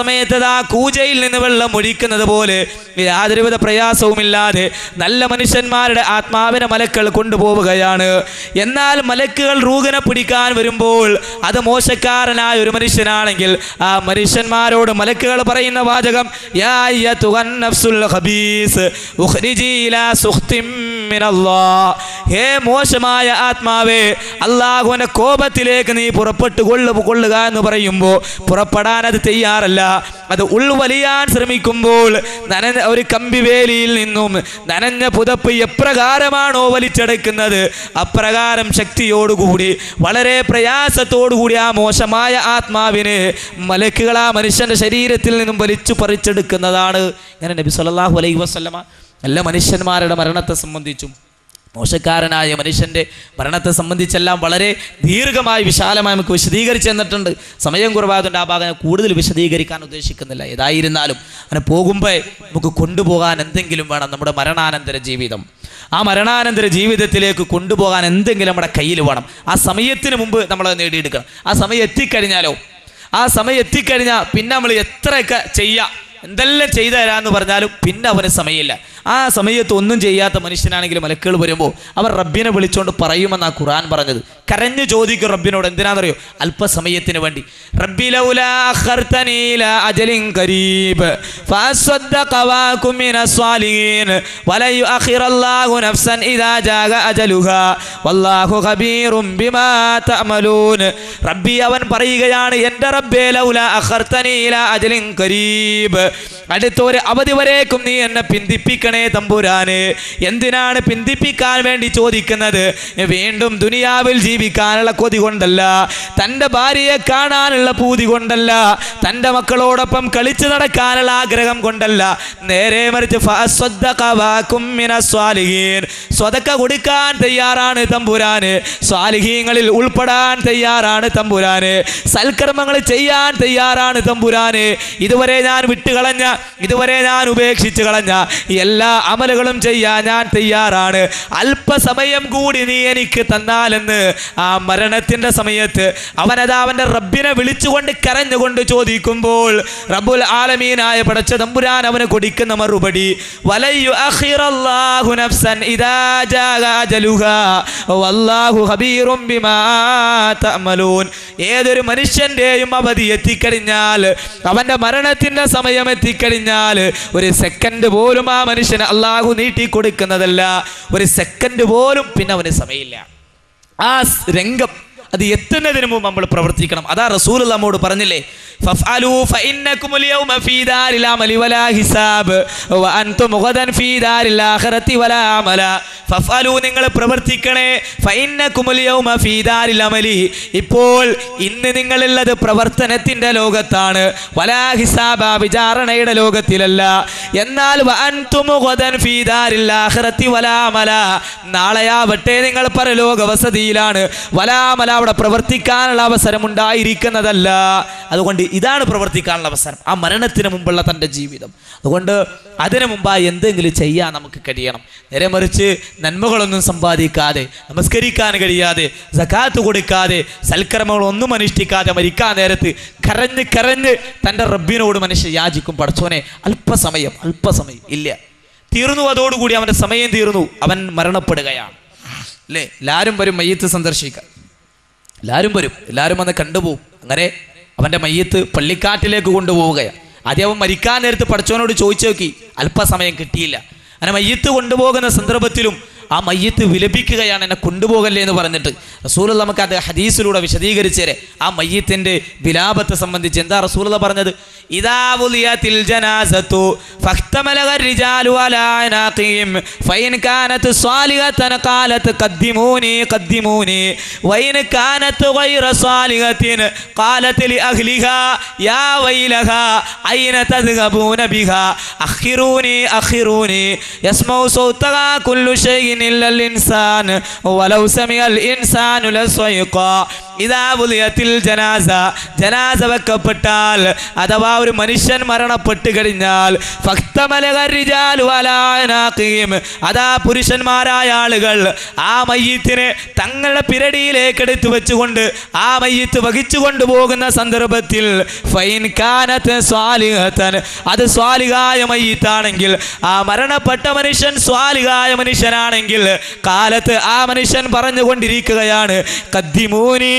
സമയത്ത് ആ കൂജയിൽ നിന്ന് വെള്ളം ഒഴിക്കുന്നത് പോലെ യാതൊരുവിധ പ്രയാസവുമില്ലാതെ നല്ല മനുഷ്യന്മാരുടെ ആത്മാവിനെ മലക്കൾ കൊണ്ടുപോവുകയാണ്. എന്നാൽ മലക്കുകൾ റൂഗനെ പിടിക്കാൻ വരുമ്പോൾ അത് മോശക്കാരനായ ഒരു മനുഷ്യനാണെങ്കിൽ ആ മനുഷ്യന്മാരോട് മലക്കുകൾ പറയുന്ന വാചകം "യാ നഫ്സുൽ ഖബീസ്, ഉഖ്രിജി ഇലാ സുഖ്തിൻ മിനല്ലാഹ്." ഹേ മോശമായ ആത്മാവേ അള്ളാഹുവിന്റെ കോപത്തിലേക്ക് നീ പുറപ്പെട്ടു കൊള്ളു കൊള്ളുക എന്ന് പറയുമ്പോൾ പുറപ്പെടാൻ അത് തയ്യാറല്ല അത് ഉൾവലിയാൻ ശ്രമിക്കുമ്പോൾ നനഞ്ഞ ഒരു കമ്പിവേലിയിൽ നിന്നും നനഞ്ഞ പുതപ്പ് എപ്രകാരമാണോ വലിച്ചെടുക്കുന്നത് അപ്രകാരം ശക്തിയോടുകൂടി വളരെ പ്രയാസത്തോടുകൂടി ആ മോശമായ ആത്മാവിനെ മലക്കുകൾ ആ മനുഷ്യന്റെ ശരീരത്തിൽ നിന്നും വലിച്ചു പറിച്ചെടുക്കുന്നതാണ് ഇങ്ങനെ നബി സല്ലല്ലാഹു അലൈഹി വസല്ലമ എല്ലാ മനുഷ്യന്മാരുടെ മരണത്തെ സംബന്ധിച്ചും മോശക്കാരനായ മനുഷ്യന്റെ മരണത്തെ സംബന്ധിച്ചെല്ലാം വളരെ ദീർഘമായി വിശാലമായി നമുക്ക് വിശദീകരിച്ച് തന്നിട്ടുണ്ട്. സമയം കുറവായതുകൊണ്ട് ആ ഭാഗം കൂടുതൽ വിശദീകരിക്കാൻ ഉദ്ദേശിക്കുന്നില്ല. ഏതായിരുന്നാലും അങ്ങനെ പോകുമ്പോൾ നമുക്ക് കൊണ്ടുപോകാൻ എന്തെങ്കിലും വേണം. നമ്മുടെ മരണാനന്തര ജീവിതം. ആ മരണാനന്തര ജീവിതത്തിലേക്ക് കൊണ്ടുപോകാൻ എന്തെങ്കിലും നമ്മുടെ കയ്യിൽ വേണം. ആ സമയത്തിന് മുമ്പ് നമ്മൾ നേടിയെടുക്കണം ആ സമയം എത്തിക്കഴിഞ്ഞാലോ? ആ സമയം എത്തിക്കഴിഞ്ഞാൽ പിന്നെ നമ്മൾ എത്രയൊക്കെ ചെയ്യുക എന്തെല്ലാം ചെയ്തു തരാമെന്ന് പറഞ്ഞാലും പിന്നെ അവന് സമയമില്ല. ആ സമയത്ത് ഒന്നും ചെയ്യാത്ത മനുഷ്യനാണെങ്കിൽ മലക്കുകൾ വരുമ്പോൾ അവർ റബ്ബിനെ വിളിച്ചുകൊണ്ട് പറയുമെന്നാ ഖുർആൻ പറഞ്ഞത്. കരഞ്ഞു ചോദിക്കും റബ്ബിനോട് എന്തിനാണെന്നറിയോ അല്പസമയത്തിന് വേണ്ടി. റബ്ബി അവൻ പറയുകയാണ് എന്റെ റബ്ബേ ലൗല അഖർതനീ ഇലാ അജലിൻ ഖരീബ് അടുത്ത ഒരു അവധി വരേക്കും നീ എന്നെ പിന്തിപ്പിക്കണേ തമ്പുരാനെ എന്തിനാണ് പിന്തിപ്പിക്കാൻ വേണ്ടി ചോദിക്കുന്നത്? വീണ്ടും ദുനിയാവിൽ ജീവിക്കാനുള്ള കൊതി കൊണ്ടല്ല തന്റെ ഭാര്യയെ കാണാനുള്ള പൂതി കൊണ്ടല്ല തന്റെ മക്കളോടൊപ്പം കളിച്ചു നടക്കാനുള്ള ആഗ്രഹം കൊണ്ടല്ല. നേരെ മറിച്ച്. സ്വതക്ക കൊടുക്കാൻ തയ്യാറാണ് തമ്പുരാന്. സ്വാലിഹീങ്ങളിൽ ഉൾപ്പെടാൻ തയ്യാറാണ് തമ്പുരാന്. സൽക്കർമ്മങ്ങൾ ചെയ്യാൻ തയ്യാറാണ് തമ്പുരാന്. ഇതുവരെ ഞാൻ വിട്ടുകളഞ്ഞ ഇതുവരെ ഞാൻ ഉപേക്ഷിച്ചു കളഞ്ഞ എല്ലാ അമലുകളും ചെയ്യാൻ ഞാൻ തയ്യാറാണ്. അല്പസമയം കൂടി നീ എനിക്ക് തന്നാലെന്ന് ആ മരണത്തിന്റെ സമയത്ത് അവനതാ അവന്റെ റബ്ബിനെ വിളിച്ചുകൊണ്ട് കരഞ്ഞുകൊണ്ട് ചോദിക്കുമ്പോൾ റബ്ബുൽ ആലമീനായ പടച്ച തമ്പുരാൻ അവന് കൊടുക്കുന്ന മറുപടി നഫ്സൻ വല്ലാഹു ബിമാ തഅമലൂൻ. ഏതൊരു മനുഷ്യന്റെയും അവധി എത്തിക്കഴിഞ്ഞാൽ അവന്റെ മരണത്തിന്റെ സമയം എത്തിക്കഴിഞ്ഞാൽ ഒരു സെക്കൻഡ് പോലും ആ മനുഷ്യന് അള്ളാഹു നീട്ടി കൊടുക്കുന്നതല്ല. ഒരു സെക്കൻഡ് പോലും പിന്നെ അവന് സമയമില്ല. ആ രംഗം അത് എത്തുന്നതിന് മുമ്പ് നമ്മൾ പ്രവർത്തിക്കണം. അതാ റസൂൽ നമ്മോട് പറഞ്ഞില്ലേ നിങ്ങൾ പ്രവർത്തിക്കണേ ഇപ്പോൾ ഇന്ന് നിങ്ങളുള്ളത് പ്രവർത്തനത്തിന്റെ ലോകത്താണ്. വലാ ഹിസാബ വിചാരണയുടെ ലോകത്തിലല്ല. എന്നാൽ നാളെയാവട്ടെ നിങ്ങൾ പരലോക വസതിയിലാണ് വലാമല അവിടെ പ്രവർത്തിക്കാനുള്ള അവസരം ഉണ്ടായിരിക്കുന്നതല്ല. അതുകൊണ്ട് ഇതാണ് പ്രവർത്തിക്കാനുള്ള അവസരം. ആ മരണത്തിന് മുമ്പുള്ള തന്റെ ജീവിതം. അതുകൊണ്ട് അതിനു മുമ്പായി എന്തെങ്കിലും ചെയ്യാൻ നമുക്ക് കഴിയണം. നേരെ മറിച്ച് നന്മകളൊന്നും സമ്പാദിക്കാതെ നമസ്കരിക്കാൻ കഴിയാതെ സക്കാത്ത് കൊടുക്കാതെ സൽക്കർമ്മങ്ങളൊന്നും അനുഷ്ഠിക്കാതെ മരിക്കാൻ നേരത്ത് കരഞ്ഞ് കരഞ്ഞ് തന്റെ റബ്ബിനോട് മനുഷ്യൻ യാചിക്കും. പഠിച്ചോനെ അല്പസമയം അല്പസമയം. ഇല്ല. തീർന്നു അതോടുകൂടി അവന്റെ സമയം തീർന്നു. അവൻ മരണപ്പെടുകയാണ്. അല്ലേ? എല്ലാവരും വരും മയ്യത്ത് സന്ദർശിക്കാൻ. എല്ലാവരും വരും എല്ലാവരും വന്ന് കണ്ടുപോകും അങ്ങനെ അവന്റെ മയ്യത്ത് പള്ളിക്കാട്ടിലേക്ക് കൊണ്ടുപോവുകയാണ് ആദ്യം അവൻ മരിക്കാൻ നേരത്ത് പഠിച്ചവനോട് ചോദിച്ചു നോക്കി അല്പസമയം കിട്ടിയില്ല. അങ്ങനെ മയ്യത്ത് കൊണ്ടുപോകുന്ന സന്ദർഭത്തിലും ആ മയ്യത്ത് വിലപിക്കുകയാണ് എന്നെ കൊണ്ടുപോകല്ലേ എന്ന് പറഞ്ഞിട്ട്. റസൂൽ നമുക്ക് അത് ഹദീസിലൂടെ വിശദീകരിച്ചേരെ. ആ മയ്യത്തിന്റെ വിലാപത്തെ സംബന്ധിച്ച് എന്താ റസൂല പറഞ്ഞത്? ൂനി إلا الإنسان. ولو سمع الإنسان لصيقا. ഇതാ ഉദയത്തിൽ ജനാസ. ജനാസ വെക്കപ്പെട്ടാൽ അഥവാ ഒരു മനുഷ്യൻ മരണപ്പെട്ട് കഴിഞ്ഞാൽ അതാ പുരുഷന്മാരായ ആളുകൾ ആ മയ്യത്തിനെ തങ്ങളുടെ പിരടിയിലേക്ക് എടുത്തു വെച്ചുകൊണ്ട് ആ മയ്യത്ത് വഹിച്ചു കൊണ്ടുപോകുന്ന സന്ദർഭത്തിൽ ഫൈൻ സ്വാലിഹത്തൻ. അത് സ്വാലികായ മയ്യത്താണെങ്കിൽ ആ മരണപ്പെട്ട മനുഷ്യൻ സ്വാലികായ മനുഷ്യനാണെങ്കിൽ കാലത്ത് ആ മനുഷ്യൻ പറഞ്ഞുകൊണ്ടിരിക്കുകയാണ് കദ്ദിമൂനി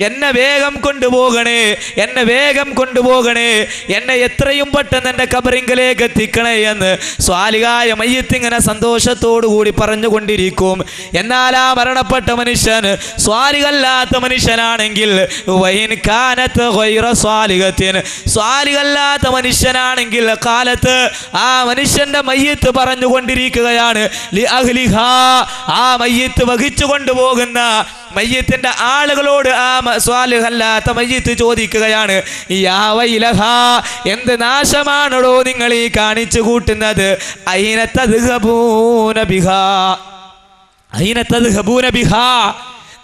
എന്നെ വേഗം കൊണ്ടുപോകണേ എന്നെ വേഗം കൊണ്ടുപോകണേ. എന്നെ എത്രയും പെട്ടെന്ന് എന്റെ കബറിങ്കലേക്ക് എത്തിക്കണേ എന്ന് സ്വാലികായ മയ്യത്തിങ്ങനെ സന്തോഷത്തോടു കൂടി പറഞ്ഞുകൊണ്ടിരിക്കും. എന്നാൽ ആ മരണപ്പെട്ട മനുഷ്യൻ സ്വാലികല്ലാത്ത മനുഷ്യനാണെങ്കിൽ വൈൻ സ്വാലികല്ലാത്ത മനുഷ്യനാണെങ്കിൽ കാലത്ത് ആ മനുഷ്യന്റെ മയ്യത്ത് പറഞ്ഞുകൊണ്ടിരിക്കുകയാണ് ആ മയ്യത്ത് വഹിച്ചു കൊണ്ടുപോകുന്ന മയ്യത്തിന്റെ ആളുകളോട് ആ സ്വാലുഹല്ലാത്ത മയ്യത്ത് ചോദിക്കുകയാണ് യാ വൈലഹ എന്ത് നാശമാണോ നിങ്ങൾ ഈ കാണിച്ചു കൂട്ടുന്നത്? അയിനത്തത് ബിഹാ അയിനത്തത് ബിഹാ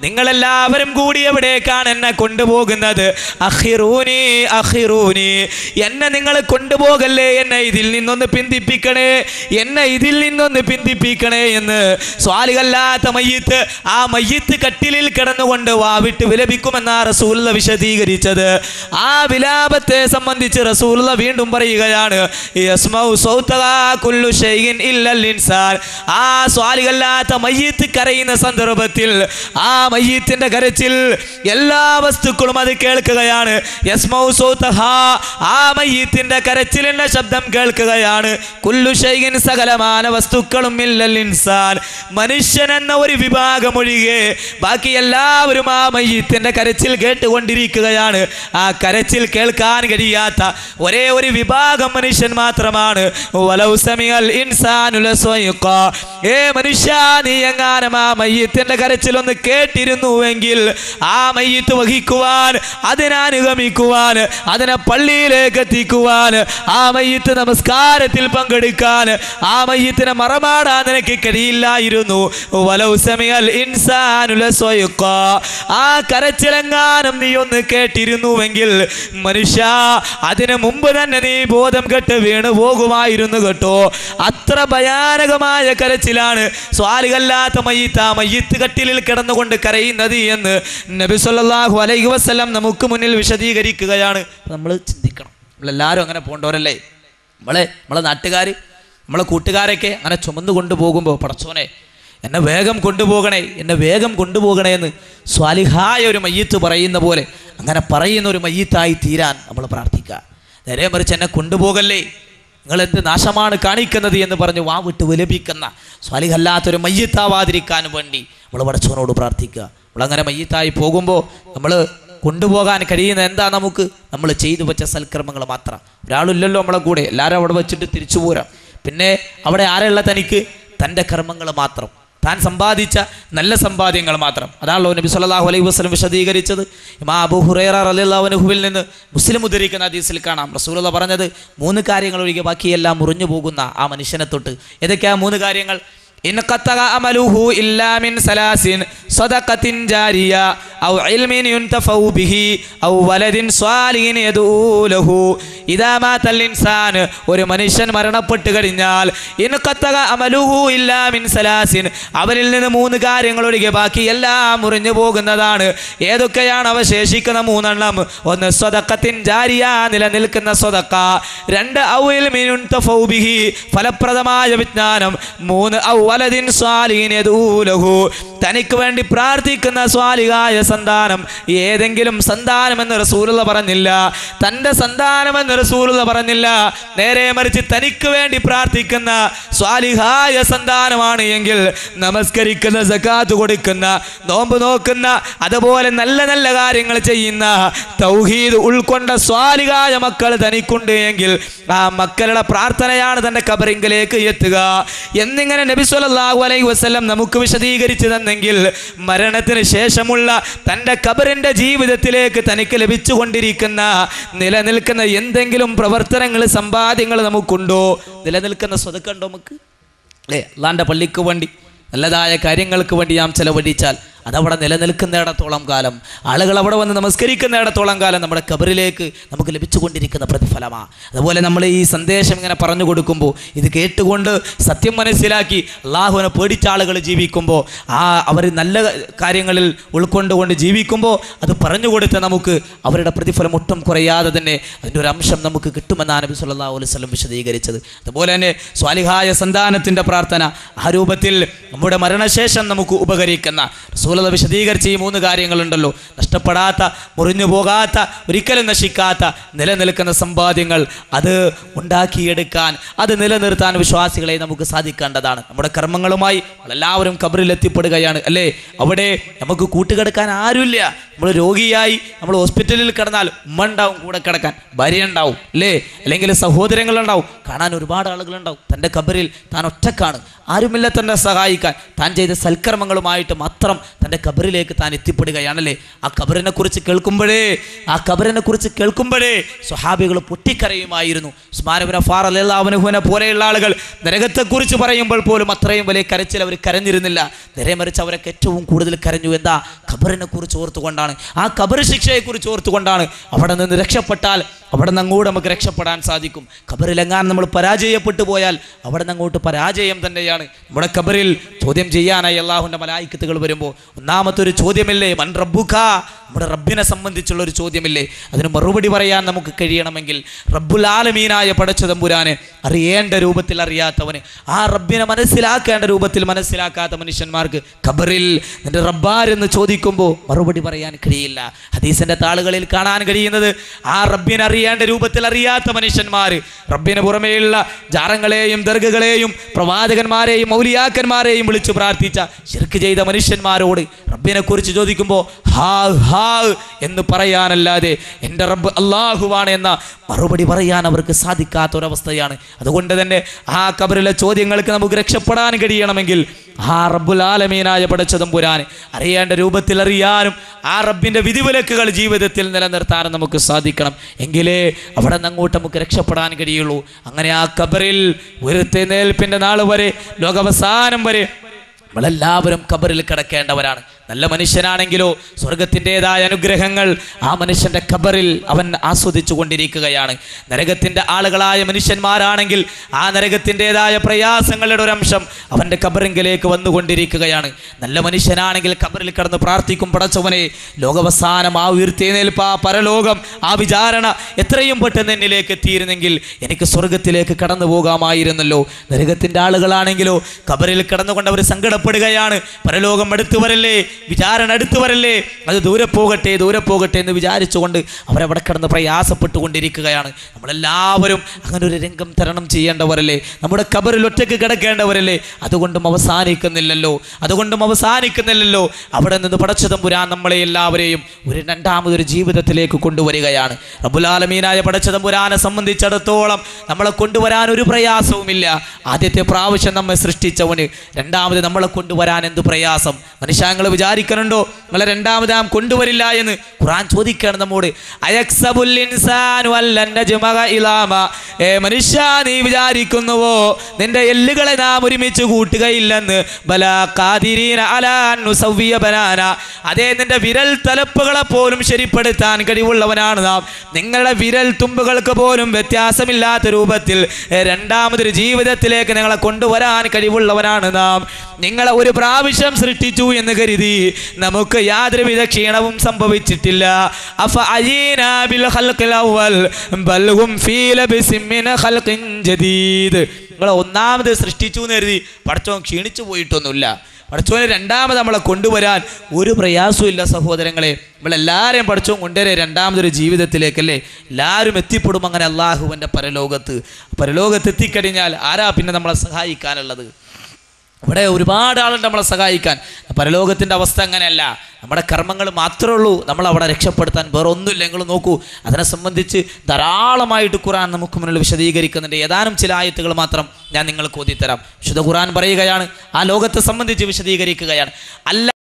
നിങ്ങളെല്ലാവരും കൂടി എവിടേക്കാണ് എന്നെ കൊണ്ടുപോകുന്നത്? അഹിറൂനി അഹിറൂനി എന്നെ നിങ്ങൾ കൊണ്ടുപോകല്ലേ? എന്നെ ഇതിൽ നിന്നൊന്ന് പിന്തിപ്പിക്കണേ. എന്നെ ഇതിൽ നിന്നൊന്ന് പിന്തിപ്പിക്കണേ എന്ന്. സ്വാലികല്ലാത്ത മയ്യത്ത് ആ മയ്യത്ത് കട്ടിലിൽ കിടന്നുകൊണ്ട് വാവിട്ട് വിലപിക്കുമെന്നാ റസൂല്ല വിശദീകരിച്ചത്. ആ വിലാപത്തെ സംബന്ധിച്ച് റസൂല്ല വീണ്ടും പറയുകയാണ് ആ സ്വാലികല്ലാത്ത മയ്യത്ത് കരയുന്ന സന്ദർഭത്തിൽ ആ മയ്യത്തിന്റെ കരച്ചിൽ എല്ലാ വസ്തുക്കളും അത് കേൾക്കുകയാണ്. ആ മയ്യത്തിന്റെ കരച്ചിലിന്റെ ശബ്ദം കേൾക്കുകയാണ്. കുല്ലു ഷൈഇൻ സകലമാന വസ്തുക്കളും ഇല്ലൽ ഇൻസാൻ. മനുഷ്യൻ എന്ന ഒരു വിഭാഗം ഒഴികെ ബാക്കി എല്ലാവരും ആ മയ്യത്തിന്റെ കരച്ചിൽ കേട്ടുകൊണ്ടിരിക്കുകയാണ്. ആ കരച്ചിൽ കേൾക്കാൻ കഴിയാത്ത ഒരേ ഒരു വിഭാഗം മനുഷ്യൻ മാത്രമാണ്. ഏ മനുഷ്യ നീ എങ്ങാനും ആ മയ്യത്തിന്റെ കരച്ചിൽ ഒന്ന് കേട്ടിരുന്നുവെങ്കിൽ ആ മയ്യത്ത് വഹിക്കുവാൻ അതിനനുഗമിക്കുവാൻ അതിനെ പള്ളിയിലേക്ക് എത്തിക്കുവാൻ ആ മയ്യത്ത് നമസ്കാരത്തിൽ പങ്കെടുക്കാൻ ആ മയ്യത്തിനെ മറമാടാൻ നിനക്ക് കഴിയില്ലായിരുന്നു. ആ കരച്ചിലെങ്ങാനും നീ ഒന്ന് കേട്ടിരുന്നുവെങ്കിൽ മനുഷ്യ അതിനു മുമ്പ് തന്നെ നീ ബോധം കെട്ട് വീണ് പോകുമായിരുന്നു കേട്ടോ. അത്ര ഭയാനകമായ കരച്ചിലാണ്. സ്വാലികല്ലാത്ത മയ്യത്ത് ആ മയ്യത്ത് കട്ടിലിൽ കിടന്നുകൊണ്ട് കരയുന്നത് എന്ന് നബി സല്ലാഹു അലൈഹി വസല്ലം നമുക്ക് മുന്നിൽ വിശദീകരിക്കുകയാണ്. നമ്മൾ ചിന്തിക്കണം. നമ്മളെല്ലാവരും അങ്ങനെ പോകേണ്ടവരല്ലേ നമ്മളെ നമ്മളെ നാട്ടുകാർ നമ്മളെ കൂട്ടുകാരൊക്കെ അങ്ങനെ ചുമന്നു കൊണ്ടുപോകുമ്പോൾ പടച്ചോനെ എന്നെ വേഗം കൊണ്ടുപോകണേ എന്നെ വേഗം കൊണ്ടുപോകണേ എന്ന് സ്വാലിഹായ ഒരു മയ്യത്ത് പറയുന്ന പോലെ അങ്ങനെ പറയുന്ന ഒരു മയ്യത്തായി തീരാൻ നമ്മൾ പ്രാർത്ഥിക്കുക. നേരെ മറിച്ച് എന്നെ കൊണ്ടുപോകല്ലേ? നിങ്ങൾ എന്ത് നാശമാണ് കാണിക്കുന്നത് എന്ന് പറഞ്ഞ് വാവിട്ട് വിലപിക്കുന്ന സ്വാലിഹല്ലാത്തൊരു മയ്യത്താവാതിരിക്കാൻ വേണ്ടി നമ്മൾ പടച്ചവനോട് പ്രാർത്ഥിക്കുക. നമ്മളങ്ങനെ മയ്യത്തായി പോകുമ്പോൾ നമ്മൾ കൊണ്ടുപോകാൻ കഴിയുന്ന എന്താ നമുക്ക്? നമ്മൾ ചെയ്തു വെച്ച സൽക്കർമ്മങ്ങൾ മാത്രം. ഒരാളില്ലല്ലോ നമ്മളെ കൂടെ. എല്ലാവരും അവിടെ വെച്ചിട്ട് തിരിച്ചു പോരാം. പിന്നെ അവിടെ ആരെയുള്ള തനിക്ക്? തന്റെ കർമ്മങ്ങൾ മാത്രം. താൻ സമ്പാദിച്ച നല്ല സമ്പാദ്യങ്ങൾ മാത്രം. അതാണല്ലോ നബി സല്ലാഹു അലൈഹി വസ്ലം വിശദീകരിച്ചത്. ഇമാ അബു ഹുറേറ അൻഹുവിൽ നിന്ന് മുസ്ലിം ഉദ്ധരിക്കുന്ന ഹദീസിൽ കാണാം. റസൂലത പറഞ്ഞത് മൂന്ന് കാര്യങ്ങൾ ഒഴികെ ബാക്കിയെല്ലാം മുറിഞ്ഞു പോകുന്ന ആ മനുഷ്യനെ തൊട്ട്. ഏതൊക്കെയാ മൂന്ന് കാര്യങ്ങൾ? ഔ ഔ ഒരു മനുഷ്യൻ മരണപ്പെട്ട് കഴിഞ്ഞാൽ അവരിൽ നിന്ന് മൂന്ന് കാര്യങ്ങൾ ഒഴികെ ബാക്കി എല്ലാം മുറിഞ്ഞു പോകുന്നതാണ്. ഏതൊക്കെയാണ് അവശേഷിക്കുന്ന മൂന്നെണ്ണം? ഒന്ന് സ്വതക്കത്തിൻ ജാരിയ നിലനിൽക്കുന്ന സ്വതക്ക രണ്ട് തഫൗബിഹി ഫലപ്രദമായ വിജ്ഞാനം. മൂന്ന് ഔ വലദിൻ തനിക്ക് വേണ്ടി പ്രാർത്ഥിക്കുന്ന സ്വാലികായ സന്താനം ഏതെങ്കിലും സന്താനം എന്ന് റസൂലുള്ള പറഞ്ഞില്ല. തന്റെ സന്താനം എന്ന് റസൂലുള്ള പറഞ്ഞില്ല. നേരെ മറിച്ച് തനിക്ക് വേണ്ടി പ്രാർത്ഥിക്കുന്ന സ്വാലിഹായ സന്താനമാണ് എങ്കിൽ നമസ്കരിക്കുന്ന സക്കാത്ത് കൊടുക്കുന്ന നോമ്പ് നോക്കുന്ന അതുപോലെ നല്ല നല്ല കാര്യങ്ങൾ ചെയ്യുന്ന തൗഹീദ് ഉൾക്കൊണ്ട സ്വാലികായ മക്കൾ തനിക്കുണ്ട് എങ്കിൽ ആ മക്കളുടെ പ്രാർത്ഥനയാണ് തന്റെ കബറിങ്കിലേക്ക് എത്തുക. എന്നിങ്ങനെ നബി സല്ലല്ലാഹു അലൈഹി വസല്ലം നമുക്ക് വിശദീകരിച്ചു തന്നെങ്കിൽ മരണത്തിന് ശേഷമുള്ള തന്റെ കബറിന്റെ ജീവിതത്തിലേക്ക് തനിക്ക് ലഭിച്ചുകൊണ്ടിരിക്കുന്ന നിലനിൽക്കുന്ന എന്തെങ്കിലും പ്രവർത്തനങ്ങൾ സമ്പാദ്യങ്ങൾ നമുക്കുണ്ടോ? നിലനിൽക്കുന്ന സ്വതക്കുണ്ടോ നമുക്ക്? അല്ലേ? അള്ളാന്റെ പള്ളിക്ക് വേണ്ടി നല്ലതായ കാര്യങ്ങൾക്ക് വേണ്ടി നാം ചെലവഴിച്ചാൽ അതവിടെ നിലനിൽക്കുന്നിടത്തോളം കാലം ആളുകൾ അവിടെ വന്ന് നമസ്കരിക്കുന്നിടത്തോളം കാലം നമ്മുടെ കബറിലേക്ക് നമുക്ക് ലഭിച്ചുകൊണ്ടിരിക്കുന്ന പ്രതിഫലമാണ് അതുപോലെ നമ്മൾ ഈ സന്ദേശം ഇങ്ങനെ പറഞ്ഞു കൊടുക്കുമ്പോൾ ഇത് കേട്ടുകൊണ്ട് സത്യം മനസ്സിലാക്കി അള്ളാഹുവിനെ പേടിച്ച ആളുകൾ ജീവിക്കുമ്പോൾ ആ അവർ നല്ല കാര്യങ്ങളിൽ ഉൾക്കൊണ്ടുകൊണ്ട് ജീവിക്കുമ്പോൾ അത് പറഞ്ഞു കൊടുത്ത് നമുക്ക് അവരുടെ പ്രതിഫലം ഒട്ടും കുറയാതെ തന്നെ അതിന്റെ ഒരു അംശം നമുക്ക് കിട്ടുമെന്നാണ് നബി അലൈഹി വസല്ലം വിശദീകരിച്ചത്. അതുപോലെ തന്നെ സ്വാലിഹായ സന്താനത്തിന്റെ പ്രാർത്ഥന ആ രൂപത്തിൽ നമ്മുടെ മരണശേഷം നമുക്ക് ഉപകരിക്കുന്ന റസൂലത വിശദീകരിച്ച് ഈ മൂന്ന് കാര്യങ്ങളുണ്ടല്ലോ. നഷ്ടപ്പെടാത്ത മുറിഞ്ഞു പോകാത്ത ഒരിക്കലും നശിക്കാത്ത നിലനിൽക്കുന്ന സമ്പാദ്യങ്ങൾ അത് ഉണ്ടാക്കിയെടുക്കാൻ അത് നിലനിർത്താൻ വിശ്വാസികളെ നമുക്ക് സാധിക്കേണ്ടതാണ്. നമ്മുടെ കർമ്മങ്ങളുമായി എല്ലാവരും കബറിലെത്തിപ്പെടുകയാണ് അല്ലേ? അവിടെ നമുക്ക് കൂട്ടുകിടക്കാൻ ആരുമില്ല. നമ്മൾ രോഗിയായി നമ്മൾ ഹോസ്പിറ്റലിൽ കിടന്നാൽ ഉമ്മ ഉണ്ടാവും കൂടെ കിടക്കാൻ. ഭാര്യ ഉണ്ടാവും അല്ലേ? അല്ലെങ്കിൽ സഹോദരങ്ങളുണ്ടാവും കാണാൻ ഒരുപാട് ആളുകളുണ്ടാവും തന്റെ കബറിൽ താൻ ഒറ്റക്കാണ്. ആരുമില്ല തന്നെ സഹായിക്കാൻ. താൻ ചെയ്ത സൽക്കർമ്മങ്ങളുമായിട്ട് മാത്രം തന്റെ കബറിലേക്ക് താൻ എത്തിപ്പെടുകയാണല്ലേ? ആ കബറിനെ കുറിച്ച് കേൾക്കുമ്പോഴേ ആ കബറിനെ കുറിച്ച് കേൾക്കുമ്പോഴേ സ്വഹാബികൾ പൊട്ടിക്കരയുമായിരുന്നു. ഉസ്മാനുബിനെ ഫാർ അലാവനഹുവിനെ പോലെയുള്ള ആളുകൾ നരകത്തെക്കുറിച്ച് പറയുമ്പോൾ പോലും അത്രയും വലിയ കരച്ചിൽ അവർ കരഞ്ഞിരുന്നില്ല. നിരമറിച്ച് അവരൊക്കെ ഏറ്റവും കൂടുതൽ കരഞ്ഞു. എന്താ? ഖബറിനെ കുറിച്ച് ഓർത്തുകൊണ്ടാണ്. ആ ഖബർ ശിക്ഷയെക്കുറിച്ച് ഓർത്തുകൊണ്ടാണ്. അവിടെ നിന്ന് രക്ഷപ്പെട്ടാൽ അവിടെ നിന്ന് അങ്ങോട്ട് നമുക്ക് രക്ഷപ്പെടാൻ സാധിക്കും. ഖബറിലെങ്ങാൻ നമ്മൾ പരാജയപ്പെട്ടു പോയാൽ അവിടെ നിന്ന് അങ്ങോട്ട് പരാജയം തന്നെയാണ്. നമ്മുടെ ഖബറിൽ ചോദ്യം ചെയ്യാനായി അള്ളാഹുവിന്റെ മലായിക്കത്തുകൾ വരുമ്പോൾ ഒന്നാമത്തെ ഒരു ചോദ്യമില്ലേ? മൻ റബ്ബുക? നമ്മുടെ റബ്ബിനെ സംബന്ധിച്ചുള്ള ഒരു ചോദ്യമില്ലേ? അതിന് മറുപടി പറയാൻ നമുക്ക് കഴിയണമെങ്കിൽ റബ്ബുൽ ആലമീനായ പടച്ചതമ്പുരാനെ അറിയേണ്ട രൂപത്തിൽ അറിയാത്തവന് ആ റബ്ബിനെ മനസ്സിലാക്കേണ്ട രൂപത്തിൽ മനസ്സിലാക്കാത്ത മനുഷ്യന്മാർക്ക് ഖബറിൽ നിന്റെ റബ്ബാരെന്ന് ചോദിക്കുമ്പോൾ മറുപടി പറയാൻ കഴിയില്ല. ഹദീസിന്റെ താളുകളിൽ കാണാൻ കഴിയുന്നത് ആ റബ്ബിനെ അറിയേണ്ട രൂപത്തിൽ അറിയാത്ത മനുഷ്യന്മാർ റബ്ബിന് പുറമേയുള്ള ജാറങ്ങളെയും ദർഗകളെയും പ്രവാചകന്മാരെയും മൗലിയാക്കന്മാരെയും വിളിച്ചു പ്രാർത്ഥിച്ച ശിർക്ക് ചെയ്ത മനുഷ്യന്മാരോട് റബ്ബിനെ കുറിച്ച് ചോദിക്കുമ്പോൾ ഹാ ഹാ എന്ന് പറയാനല്ലാതെ എന്റെ റബ്ബ് അള്ളാഹുവാണ് എന്ന മറുപടി പറയാൻ അവർക്ക് സാധിക്കാത്ത ഒരവസ്ഥയാണ് അതുകൊണ്ട് തന്നെ ആ കബറിലെ ചോദ്യങ്ങൾക്ക് നമുക്ക് രക്ഷപ്പെടാൻ കഴിയണമെങ്കിൽ ആ റബ്ബുൽ ആലമീനായ പടച്ചതും പുരാൻ അറിയേണ്ട രൂപത്തിൽ അറിയാനും ആ റബ്ബിന്റെ വിധിവിലക്കുകൾ ജീവിതത്തിൽ നിലനിർത്താനും നമുക്ക് സാധിക്കണം. എങ്കിലേ അവിടെ നിന്ന് അങ്ങോട്ട് നമുക്ക് രക്ഷപ്പെടാൻ കഴിയുള്ളൂ. അങ്ങനെ ആ കബറിൽ ഉയർത്തെഴുന്നേൽപ്പിന്റെ നാൾ വരെ ലോകാവസാനം വരെ നമ്മളെല്ലാവരും കബറിൽ കിടക്കേണ്ടവരാണ്. നല്ല മനുഷ്യനാണെങ്കിലോ സ്വർഗത്തിന്റെതായ അനുഗ്രഹങ്ങൾ ആ മനുഷ്യന്റെ ഖബറിൽ അവൻ ആസ്വദിച്ചു കൊണ്ടിരിക്കുകയാണ്. നരകത്തിന്റെ ആളുകളായ മനുഷ്യന്മാരാണെങ്കിൽ ആ നരകത്തിന്റെതായ പ്രയാസങ്ങളുടെ ഒരു അംശം അവന്റെ ഖബറിങ്കിലേക്ക് വന്നുകൊണ്ടിരിക്കുകയാണ്. നല്ല മനുഷ്യനാണെങ്കിൽ ഖബറിൽ കിടന്ന് പ്രാർത്ഥിക്കും പടച്ചവനെ ലോകവസാനം ആ ഉയർത്തേനേൽപ്പ് ആ പരലോകം ആ വിചാരണ എത്രയും പെട്ടെന്ന് എന്നിലേക്ക് എത്തിയിരുന്നെങ്കിൽ എനിക്ക് സ്വർഗത്തിലേക്ക് കടന്നു പോകാമായിരുന്നല്ലോ. നരകത്തിന്റെ ആളുകളാണെങ്കിലോ ഖബറിൽ കിടന്നുകൊണ്ട് അവർ സങ്കടപ്പെടുകയാണ് പരലോകം എടുത്തു വരല്ലേ വിചാരണ അടുത്തു വരല്ലേ? അത് ദൂരെ പോകട്ടെ ദൂരെ പോകട്ടെ എന്ന് വിചാരിച്ചുകൊണ്ട് അവരവിടെ കിടന്ന് പ്രയാസപ്പെട്ടുകൊണ്ടിരിക്കുകയാണ്. നമ്മളെല്ലാവരും അങ്ങനെ ഒരു രംഗം തരണം ചെയ്യേണ്ടവരല്ലേ? നമ്മുടെ കബറിൽ ഒറ്റയ്ക്ക് കിടക്കേണ്ടവരല്ലേ? അതുകൊണ്ടും അവസാനിക്കുന്നില്ലല്ലോ. അതുകൊണ്ടും അവസാനിക്കുന്നില്ലല്ലോ. അവിടെ നിന്ന് പടച്ചതമ്പുരാൻ നമ്മളെ എല്ലാവരെയും ഒരു രണ്ടാമതൊരു ജീവിതത്തിലേക്ക് കൊണ്ടുവരികയാണ്. റബുലാലമീനായ പടച്ചതമ്പുരാനെ സംബന്ധിച്ചിടത്തോളം നമ്മളെ കൊണ്ടുവരാൻ ഒരു പ്രയാസവുമില്ല. ആദ്യത്തെ പ്രാവശ്യം നമ്മെ സൃഷ്ടിച്ചവന് രണ്ടാമത് നമ്മളെ കൊണ്ടുവരാൻ എന്ത് പ്രയാസം? മനുഷ്യങ്ങൾ വിചാരിക്കണുണ്ടോ? നമ്മളെ രണ്ടാമത് രണ്ടാമതാം കൊണ്ടുവരില്ല എന്ന് ഖുറാൻ ചോദിക്കുകയാണ് നമ്മോട്. മനുഷ്യ നീ വിചാരിക്കുന്നുവോ? നിന്റെ എല്ലുകളെ നാം ഒരുമിച്ച് കൂട്ടുകയില്ലെന്ന്. അതേ നിന്റെ വിരൽ തലപ്പുകളെ പോലും ശരിപ്പെടുത്താൻ കഴിവുള്ളവനാണ് നാം. നിങ്ങളുടെ വിരൽ തുമ്പുകൾക്ക് പോലും വ്യത്യാസമില്ലാത്ത രൂപത്തിൽ രണ്ടാമതൊരു രണ്ടാമതൊരു ജീവിതത്തിലേക്ക് നിങ്ങളെ കൊണ്ടുവരാൻ കഴിവുള്ളവരാണ് നാം. നിങ്ങളെ ഒരു പ്രാവശ്യം സൃഷ്ടിച്ചു എന്ന് കരുതി നമുക്ക് യാതൊരുവിധ ക്ഷീണവും സംഭവിച്ചിട്ടില്ല. അഫ നിങ്ങളെ ഒന്നാമത് സൃഷ്ടിച്ചു എന്ന് കരുതി പടച്ചോൻ ക്ഷീണിച്ചു പോയിട്ടൊന്നുമില്ല. പടച്ചോനെ രണ്ടാമത് നമ്മളെ കൊണ്ടുവരാൻ ഒരു പ്രയാസവും ഇല്ല സഹോദരങ്ങളെ. നമ്മളെല്ലാവരെയും പഠിച്ചോ കൊണ്ടുവരെ രണ്ടാമതൊരു ജീവിതത്തിലേക്കല്ലേ എല്ലാവരും എത്തിപ്പെടും അങ്ങനെ അള്ളാഹുവിന്റെ പരലോകത്ത്. പരലോകത്ത് എത്തിക്കഴിഞ്ഞാൽ ആരാ പിന്നെ നമ്മളെ സഹായിക്കാനുള്ളത്? ഇവിടെ ഒരുപാട് ആളുണ്ട് നമ്മളെ സഹായിക്കാൻ. പരലോകത്തിന്റെ അവസ്ഥ അങ്ങനെയല്ല. നമ്മുടെ കർമ്മങ്ങൾ മാത്രമേ ഉള്ളൂ. നമ്മൾ അവിടെ രക്ഷപ്പെടുത്താൻ വേറെ ഒന്നുമില്ല. നിങ്ങൾ നോക്കൂ. അതിനെ സംബന്ധിച്ച് ധാരാളമായിട്ട് ഖുറാൻ നമുക്ക് മുന്നിൽ വിശദീകരിക്കുന്നുണ്ട്. ഏതാനും ചില ആയത്തുകൾ മാത്രം ഞാൻ നിങ്ങൾക്ക് ഓതിത്തരാം. വിശുദ്ധ ഖുറാൻ പറയുകയാണ്. ആ ലോകത്തെ സംബന്ധിച്ച് വിശദീകരിക്കുകയാണ്. അല്ല